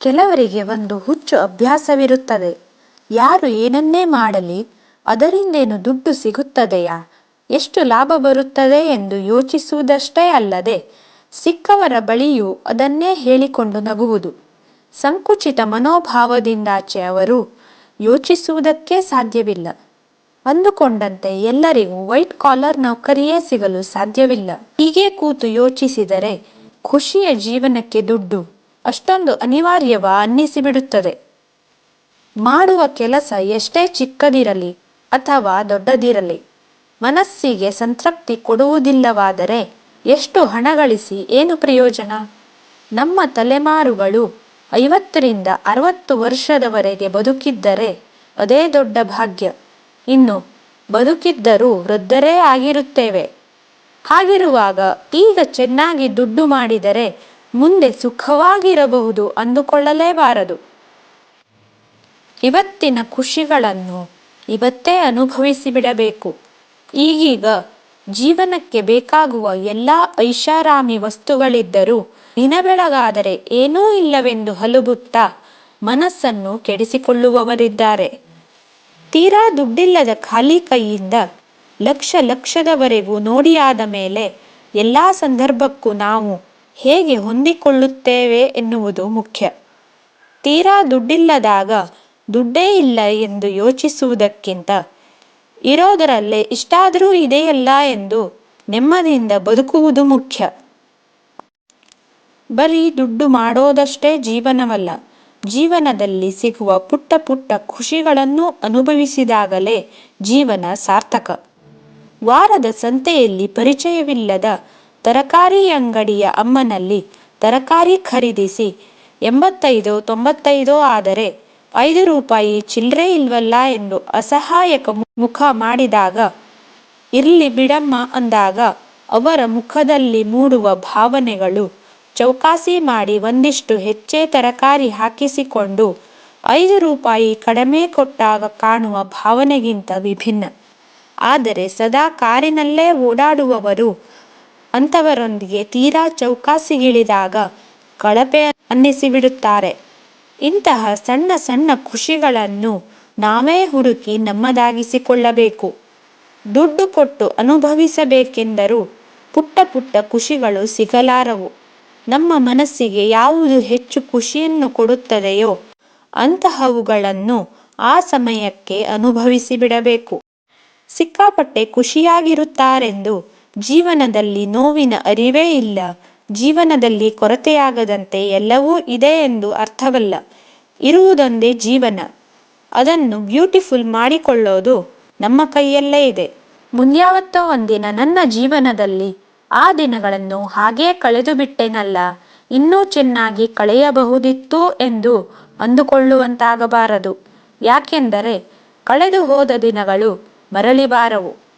ಕೆಲವರಿಗೆ ಒಂದು ಹುಚ್ಚು ಅಭ್ಯಾಸವಿರುತ್ತದೆ. ಯಾರು ಏನನ್ನೇ ಮಾಡಲಿ, ಅದರಿಂದೇನು ದುಡ್ಡು ಸಿಗುತ್ತದೆಯಾ? ಎಷ್ಟು ಲಾಭ ಬರುತ್ತದೆ ಎಂದು ಯೋಚಿಸುವುದಷ್ಟೇ ಅಲ್ಲದೆ, ಸಿಕ್ಕವರ ಬಳಿಯೂ ಅದನ್ನೇ ಹೇಳಿಕೊಂಡು ನಗುವುದು. ಸಂಕುಚಿತ ಮನೋಭಾವದಿಂದಾಚೆ ಅವರು ಯೋಚಿಸುವುದಕ್ಕೆ ಸಾಧ್ಯವಿಲ್ಲ. ಅಂದುಕೊಂಡಂತೆ ಎಲ್ಲರಿಗೂ ವೈಟ್ ಕಾಲರ್ ನೌಕರಿಯೇ ಸಿಗಲು ಸಾಧ್ಯವಿಲ್ಲ. ಹೀಗೆ ಕೂತು ಯೋಚಿಸಿದರೆ ಖುಷಿಯ ಜೀವನಕ್ಕೆ ದುಡ್ಡು ಅಷ್ಟೊಂದು ಅನಿವಾರ್ಯವ ಅನ್ನಿಸಿಬಿಡುತ್ತದೆ ಮಾಡುವ ಕೆಲಸ ಎಷ್ಟೇ ಚಿಕ್ಕದಿರಲಿ ಅಥವಾ ದೊಡ್ಡದಿರಲಿ, ಮನಸ್ಸಿಗೆ ಸಂತೃಪ್ತಿ ಕೊಡುವುದಿಲ್ಲವಾದರೆ ಎಷ್ಟು ಹಣ ಗಳಿಸಿ ಏನು ಪ್ರಯೋಜನ? ನಮ್ಮ ತಲೆಮಾರುಗಳು ಐವತ್ತರಿಂದ ಅರವತ್ತು ವರ್ಷದವರೆಗೆ ಬದುಕಿದ್ದರೆ ಅದೇ ದೊಡ್ಡ ಭಾಗ್ಯ. ಇನ್ನು ಬದುಕಿದ್ದರೂ ವೃದ್ಧರೇ ಆಗಿರುತ್ತೇವೆ. ಹಾಗಿರುವಾಗ ಈಗ ಚೆನ್ನಾಗಿ ದುಡ್ಡು ಮಾಡಿದರೆ ಮುಂದೆ ಸುಖವಾಗಿರಬಹುದು ಅಂದುಕೊಳ್ಳಲೇಬಾರದು. ಇವತ್ತಿನ ಖುಷಿಗಳನ್ನು ಇವತ್ತೇ ಅನುಭವಿಸಿಬಿಡಬೇಕು. ಈಗೀಗ ಜೀವನಕ್ಕೆ ಬೇಕಾಗುವ ಎಲ್ಲ ಐಷಾರಾಮಿ ವಸ್ತುಗಳಿದ್ದರೂ ದಿನಬೆಳಗಾದರೆ ಏನೂ ಇಲ್ಲವೆಂದು ಹಲುಬುತ್ತಾ ಮನಸ್ಸನ್ನು ಕೆಡಿಸಿಕೊಳ್ಳುವವರಿದ್ದಾರೆ. ತೀರಾ ದುಡ್ಡಿಲ್ಲದ ಖಾಲಿ ಕೈಯಿಂದ ಲಕ್ಷ ಲಕ್ಷದವರೆಗೂ ನೋಡಿಯಾದ ಮೇಲೆ ಎಲ್ಲ ಸಂದರ್ಭಕ್ಕೂ ನಾವು ಹೇಗೆ ಹೊಂದಿಕೊಳ್ಳುತ್ತೇವೆ ಎನ್ನುವುದು ಮುಖ್ಯ. ತೀರಾ ದುಡ್ಡಿಲ್ಲದಾಗ ದುಡ್ಡೇ ಇಲ್ಲ ಎಂದು ಯೋಚಿಸುವುದಕ್ಕಿಂತ ಇರೋದರಲ್ಲೇ ಇಷ್ಟಾದರೂ ಇದೆಯಲ್ಲ ಎಂದು ನೆಮ್ಮದಿಯಿಂದ ಬದುಕುವುದು ಮುಖ್ಯ. ಬರೀ ದುಡ್ಡು ಮಾಡೋದಷ್ಟೇ ಜೀವನವಲ್ಲ, ಜೀವನದಲ್ಲಿ ಸಿಗುವ ಪುಟ್ಟ ಪುಟ್ಟ ಖುಷಿಗಳನ್ನು ಅನುಭವಿಸಿದಾಗಲೇ ಜೀವನ ಸಾರ್ಥಕ. ವಾರದ ಸಂತೆಯಲ್ಲಿ ಪರಿಚಯವಿಲ್ಲದ ತರಕಾರಿ ಅಂಗಡಿಯ ಅಮ್ಮನಲ್ಲಿ ತರಕಾರಿ ಖರೀದಿಸಿ ಎಂಬತ್ತೈದೋ, ತೊಂಬತ್ತೈದೋ ಆದರೆ ಐದು ರೂಪಾಯಿ ಚಿಲ್ಲರೆ ಇಲ್ವಲ್ಲ ಎಂದು ಅಸಹಾಯಕ ಮುಖ ಮಾಡಿದಾಗ, ಇರ್ಲಿ ಬಿಡಮ್ಮ ಅಂದಾಗ ಅವರ ಮುಖದಲ್ಲಿ ಮೂಡುವ ಭಾವನೆಗಳು ಚೌಕಾಸಿ ಮಾಡಿ ಒಂದಿಷ್ಟು ಹೆಚ್ಚೇ ತರಕಾರಿ ಹಾಕಿಸಿಕೊಂಡು ಐದು ರೂಪಾಯಿ ಕಡಿಮೆ ಕೊಟ್ಟಾಗ ಕಾಣುವ ಭಾವನೆಗಿಂತ ವಿಭಿನ್ನ. ಆದರೆ ಸದಾ ಕಾರಿನಲ್ಲೇ ಓಡಾಡುವವರು ಅಂಥವರೊಂದಿಗೆ ತೀರಾ ಚೌಕಾಸಿಗಿಳಿದಾಗ ಕಳಪೆ ಅನ್ನಿಸಿಬಿಡುತ್ತಾರೆ. ಇಂತಹ ಸಣ್ಣ ಸಣ್ಣ ಖುಷಿಗಳನ್ನು ನಾವೇ ಹುಡುಕಿ ನಮ್ಮದಾಗಿಸಿಕೊಳ್ಳಬೇಕು. ದುಡ್ಡು ಕೊಟ್ಟು ಅನುಭವಿಸಬೇಕೆಂದರೂ ಪುಟ್ಟ ಪುಟ್ಟ ಖುಷಿಗಳು ಸಿಗಲಾರವು. ನಮ್ಮ ಮನಸ್ಸಿಗೆ ಯಾವುದು ಹೆಚ್ಚು ಖುಷಿಯನ್ನು ಕೊಡುತ್ತದೆಯೋ ಅಂತಹವುಗಳನ್ನು ಆ ಸಮಯಕ್ಕೆ ಅನುಭವಿಸಿಬಿಡಬೇಕು. ಸಿಕ್ಕಾಪಟ್ಟೆ ಖುಷಿಯಾಗಿರುತ್ತಾರೆಂದು ಜೀವನದಲ್ಲಿ ನೋವಿನ ಅರಿವೇ ಇಲ್ಲ. ಜೀವನದಲ್ಲಿ ಕೊರತೆಯಾಗದಂತೆ ಎಲ್ಲವೂ ಇದೆ ಎಂದು ಅರ್ಥವಲ್ಲ. ಇರುವುದೊಂದೇ ಜೀವನ. ಅದನ್ನು ಬ್ಯೂಟಿಫುಲ್ ಮಾಡಿಕೊಳ್ಳೋದು ನಮ್ಮ ಕೈಯಲ್ಲೇ ಇದೆ. ಮುಂದ್ಯಾವತ್ತೋ ಒಂದಿನ ನನ್ನ ಜೀವನದಲ್ಲಿ ಆ ದಿನಗಳನ್ನು ಹಾಗೇ ಕಳೆದುಬಿಟ್ಟೆನಲ್ಲ. ಇನ್ನೂ ಚೆನ್ನಾಗಿ ಕಳೆಯಬಹುದಿತ್ತು ಎಂದು ಅಂದುಕೊಳ್ಳುವಂತಾಗಬಾರದು. ಯಾಕೆಂದರೆ ಕಳೆದು ಹೋದ ದಿನಗಳು ಮರಳಿ ಬಾರವು.